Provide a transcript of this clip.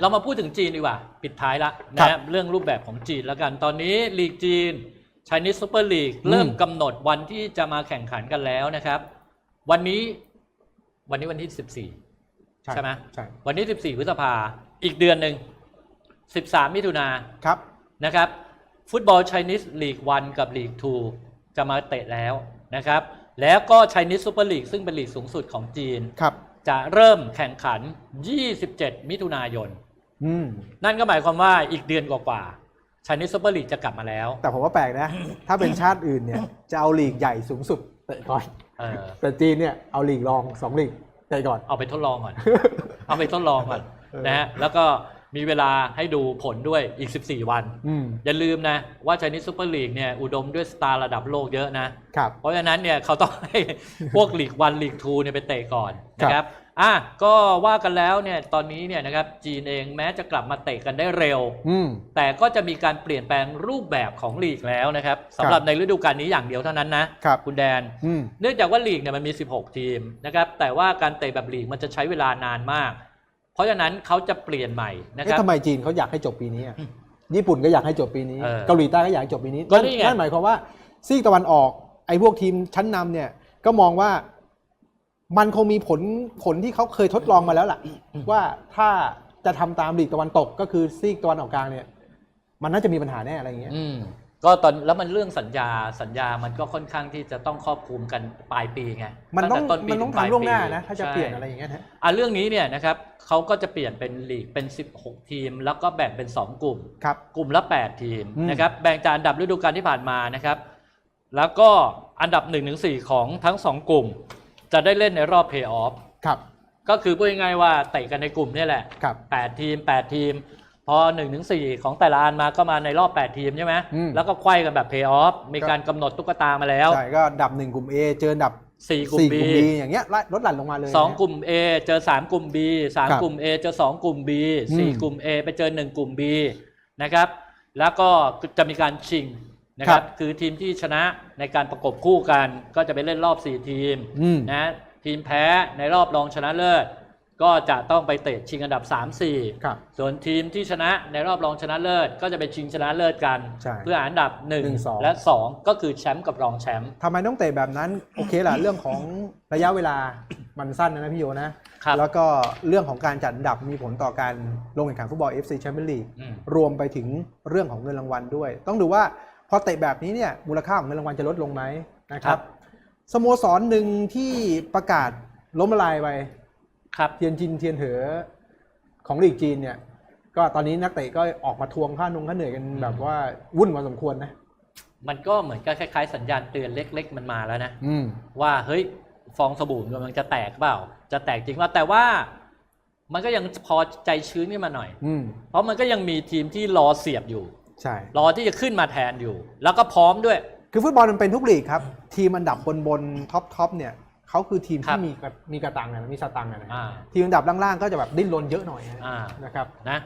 เรามาพูดถึงจีนดีกว่า ปิดท้ายละครันะบเรื่องรูปแบบของจีนแล้วกันตอนนี้ลีกจีน Chinese Super League อืมเริ่มกำหนดวันที่จะมาแข่งขันกันแล้วนะครับ วันนี้วันนี้วันที่ 14 ใช่ไหมใช่วันที่14พฤษภาอีกเดือนหนึ่ง 13 มิถุนาครับนะครับ ฟุตบอล Chinese League 1 กับ League 2 จะมาเตะแล้วนะครับ แล้วก็ Chinese Super League ซึ่งเป็นลีกสูงสุดของจีนครับจะเริ่มแข่งขัน 27 มิถุนายนอืม นั่นก็หมายความว่าอีกเดือนกว่าๆ Chinese Super League จะกลับมาแล้ว แต่ผมว่าแปลกนะ ถ้าเป็นชาติอื่นเนี่ย จะเอาลีกใหญ่สูงสุดเตะก่อนเออแต่จีนเนี่ยเอาลีกรองสองลีกเตะก่อน เอาไปทดลองก่อน เอาไปทดลองก่อนเออนะฮะแล้วก็ มีเวลาให้ดูผลด้วยอีก 14 วันอืมอย่าลืมนะว่า Chinese Super League เนี่ยอุดมด้วยสตาร์ระดับโลกเยอะนะครับเพราะฉะนั้นเนี่ยเขาต้องให้พวกลีกวันลีกทูเนี่ยไปเตะก่อนนะคครัรับบอะก็ว่ากันแล้วเนี่ยตอนนี้เนี่ยนะครับจีนเองแม้จะกลับมาเตะกันได้เร็วอืมแต่ก็จะมีการเปลี่ยนแปลงรูปแบบของลีกแล้วนะครับสำหรับในฤดูกาลนี้อย่างเดียวเท่านั้นนะครับคุณแดนอืมเนื่องจากว่าลีกเนี่ยมันมี 16 ทีมนะครับแต่ว่าการเตะแบบลีกมันจะใช้เวลานานมาก เพราะฉะนั้นเขาจะเปลี่ยนใหม่นะคเอ๊ะรับทำไมจีนเขาอยากให้จบปีนี้อะญี่ปุ่นก็อยากให้จบปีนี้ เออเกาหลีใต้ก็อยากให้จบปีนี้ก็นี่ไง นั่นหมายความว่าซีกตะวันออกไอ้พวกทีมชั้นนำเนี่ยก็มองว่ามันคงมีผลผลที่เขาเคยทดลองมาแล้วล่ะ ว่าถ้าจะทำตามลีกตะวันตกก็คือซีกตะวันออกกลางเนี่ย มันน่าจะมีปัญหาแน่อะไรอย่างเงี้ย อืม ก็ตอนแล้วมันเรื่องสัญญาสัญญามันก็ค่อนข้างที่จะต้องครอบคลุมกันปลายปีไงมันต้องแต้ปีมันต้องปายทำล่วงหน้าปีนะถ้าจะใช่เปลี่ยนอะไรอย่างเงี้ยนะอะเรื่องนี้เนี่ยนะครับเขาก็จะเปลี่ยนเป็นลีกเป็น 16 ทีม แล้วก็แบ่งเป็น 2 กลุ่มครับกลุ่มละ 8 ทีมอืมนะครับแบ่งจากอันดับฤดูกาลที่ผ่านมานะครับ แล้วก็อันดับ1-4ของทั้ง 2 กลุ่ม จะได้เล่นในรอบเพย์ออฟครับก็คือพูดง่ายๆว่าเตะกันในกลุ่มเนี่ยแหละครับ8ทีม 8 ทีม พอ1ถึง4ของแต่ละอันมาก็มาในรอบ 8 ทีมใช่ไหมอืม แล้วก็ไขว้กันแบบเพย์ออฟมีการกำหนดตุ๊กตามาแล้ว ใช่ก็อันดับหนึ่งกลุ่ม A เจออันดับ4 กลุ่ม สี่ B กลุ่ม B อย่างเงี้ยไล่ลดหลั่นลงมาเลยสองนะ กลุ่ม A เจอ 3 กลุ่ม B สามครับกลุ่ม A เจอ 2 กลุ่ม B อืม4 กลุ่ม A ไปเจอ 1 กลุ่ม B นะครับ แล้วก็จะมีการชิงนะคครัรับ บ คือทีมที่ชนะในการประกบคู่กัน ก็จะไปเล่นรอบ 4 ทีมอืม นะทีมแพ้ในรอบรองชนะเลิศ ก็จะต้องไปเตะชิงอันดับ 3 ครับ 4 ส่วนทีมที่ชนะในรอบรองชนะเลิศ ก็จะไปชิงชนะเลิศกัน ใช่เพื่อหาอันดับ หนึ่งสอง 1 และ 2 ก็คือแชมป์กับรองแชมป์ ทำไมต้องเตะแบบนั้น โอเคแหละเรื่องของระยะเวลามันสั้นนะนะพี่โยนะ ครับ แล้วก็เรื่องของการจัดอันดับมีผลต่อการลงแข่งขันฟุตบอล FC Champions League อืมรวมไปถึงเรื่องของเงินรางวัลด้วย ต้องดูว่าพอเตะแบบนี้เนี่ยมูลค่าของเงินรางวัลจะลดลงไหมนะครับสโมสรหนึ่งที่ประกาศล้มละลายไป ครับ เทียนจินเทียนเหอของลีกจีนเนี่ย ก็ตอนนี้นักเตะก็ออกมาทวงค่านงค่าเหนื่อยกันอืมแบบว่าวุ่นพอสมควรนะ มันก็เหมือนกับคล้ายๆสัญญาณเตือนเล็ก ๆ มันมาแล้วนะอืมว่าเฮ้ยฟองสบู่กำลังจะแตกเปล่า จะแตกจริงว่าแต่ว่ามันก็ยังพอใจชื้นขึ้นมาหน่อยอืมเพราะมันก็ยังมีทีมที่รอเสียบอยู่ ใช่ รอที่จะขึ้นมาแทนอยู่ แล้วก็พร้อมด้วย คือฟุตบอลมันเป็นทุกลีกครับ ทีมอันดับบนบนท็อปท็อปเนี่ย เขาคือทีมครัที่บมีกระมีกระตังนะมีสตังค์นะอ่าทีมอันดับล่างๆก็จะแบบดิ้นรนเยอะหน่อยนะอ่านะครับนะ